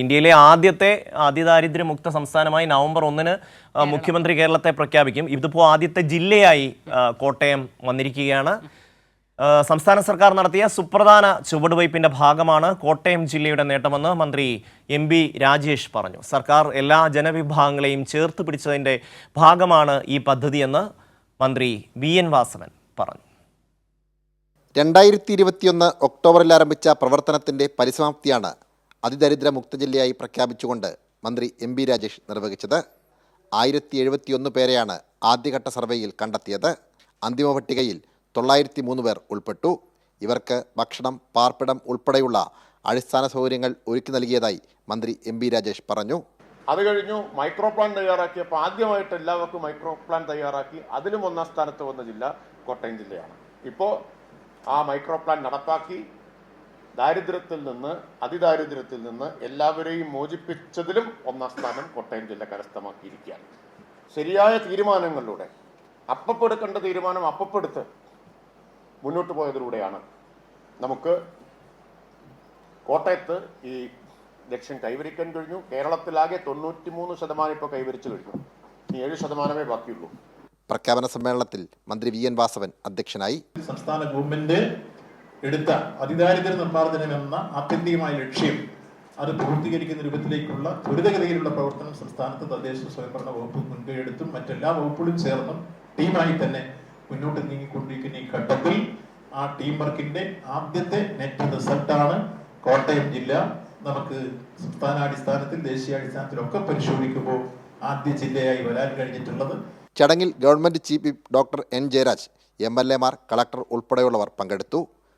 ഇന്ത്യയിലെ ആദ്യത്തെ അതിദാരിദ്ര്യമുക്ത സംസ്ഥാനമായി നവംബർ ഒന്നിന് മുഖ്യമന്ത്രി കേരളത്തെ പ്രഖ്യാപിക്കും. ഇതിപ്പോൾ ആദ്യത്തെ ജില്ലയായി കോട്ടയം വന്നിരിക്കുകയാണ്. സംസ്ഥാന സർക്കാർ നടത്തിയ സുപ്രധാന ചുവടുവയ്പിന്റെ ഭാഗമാണ് കോട്ടയം ജില്ലയുടെ നേട്ടമെന്ന് മന്ത്രി എം ബി രാജേഷ് പറഞ്ഞു. സർക്കാർ എല്ലാ ജനവിഭാഗങ്ങളെയും ചേർത്ത് പിടിച്ചതിന്റെ ഭാഗമാണ് ഈ പദ്ധതിയെന്ന് മന്ത്രി വി എൻ വാസവൻ പറഞ്ഞു. രണ്ടായിരത്തി ഇരുപത്തിയൊന്ന് ഒക്ടോബറിൽ ആരംഭിച്ച പ്രവർത്തനത്തിന്റെ പരിസമാപ്തിയാണ് അതിദരിദ്ര മുക്ത ജില്ലയായി പ്രഖ്യാപിച്ചുകൊണ്ട് മന്ത്രി എം ബി രാജേഷ് നിർവഹിച്ചത് ആയിരത്തി എഴുപത്തിയൊന്ന് പേരെയാണ് ആദ്യഘട്ട സർവേയിൽ കണ്ടെത്തിയത്. അന്തിമ പട്ടികയിൽ തൊള്ളായിരത്തി മൂന്ന് പേർ ഉൾപ്പെട്ടു. ഇവർക്ക് ഭക്ഷണം പാർപ്പിടം ഉൾപ്പെടെയുള്ള അടിസ്ഥാന സൗകര്യങ്ങൾ ഒരുക്കി നൽകിയതായി മന്ത്രി എം ബി രാജേഷ് പറഞ്ഞു. അത് കഴിഞ്ഞു മൈക്രോ പ്ലാൻ തയ്യാറാക്കിയപ്പോൾ ആദ്യമായിട്ട് എല്ലാവർക്കും മൈക്രോ പ്ലാൻ തയ്യാറാക്കി അതിലും ഒന്നാം സ്ഥാനത്ത് വന്ന ജില്ല കോട്ടയം ജില്ലയാണ്. ഇപ്പോൾ ആ മൈക്രോ പ്ലാൻ നടപ്പാക്കി ദാരിദ്ര്യത്തിൽ നിന്ന് അതിദാരിദ്ര്യത്തിൽ നിന്ന് എല്ലാവരെയും മോചിപ്പിച്ചതിലും ഒന്നാം സ്ഥാനം കോട്ടയം ജില്ല കരസ്ഥമാക്കിയിരിക്കുകയാണ്. ശരിയായ തീരുമാനങ്ങളിലൂടെ അപ്പപ്പെടുക്കേണ്ട തീരുമാനം അപ്പപ്പെടുത്ത് മുന്നോട്ട് പോയതിലൂടെയാണ് നമുക്ക് കോട്ടയത്ത് ഈ ലക്ഷ്യം കൈവരിക്കാൻ കഴിഞ്ഞു. കേരളത്തിലാകെ തൊണ്ണൂറ്റി മൂന്ന് ശതമാനം ഇപ്പോൾ കൈവരിച്ചു കഴിഞ്ഞു. ഇനി ഏഴ് ശതമാനമേ ബാക്കിയുള്ളൂ. പ്രഖ്യാപന സമ്മേളനത്തിൽ മന്ത്രി വി എൻ വാസവൻ അധ്യക്ഷനായി. സംസ്ഥാന ഗവൺമെന്റ് എടുത്ത അതിദാരിദ്ര്യ നിർമ്മാർജനം എന്ന ആത്യന്തികമായ ലക്ഷ്യം അത് പൂർത്തീകരിക്കുന്ന രൂപത്തിലേക്കുള്ള ത്വരിതഗതിയിലുള്ള പ്രവർത്തനം സംസ്ഥാനത്ത് തദ്ദേശ സ്വയംഭരണ വകുപ്പ് മുൻകൈയെടുത്തും മറ്റെല്ലാ വകുപ്പുകളും ചേർന്നും ടീമായി തന്നെ മുന്നോട്ട് നീങ്ങിക്കൊണ്ടിരിക്കുന്ന ഈ ഘട്ടത്തിൽ ആ ടീം വർക്കിന്റെ ആദ്യത്തെ നെറ്റ് റിസൾട്ടാണ് കോട്ടയം ജില്ല. നമുക്ക് സംസ്ഥാനാടിസ്ഥാനത്തിൽ ദേശീയാടിസ്ഥാനത്തിലൊക്കെ പരിശോധിക്കുമ്പോൾ ആദ്യ ജില്ലയായി വരാൻ കഴിഞ്ഞിട്ടുള്ളത് ചടങ്ങിൽ government chief doctor N Jayaraj M L എമാർ കളക്ടർ ഉൾപ്പെടെയുള്ളവർ പങ്കെടുത്തു.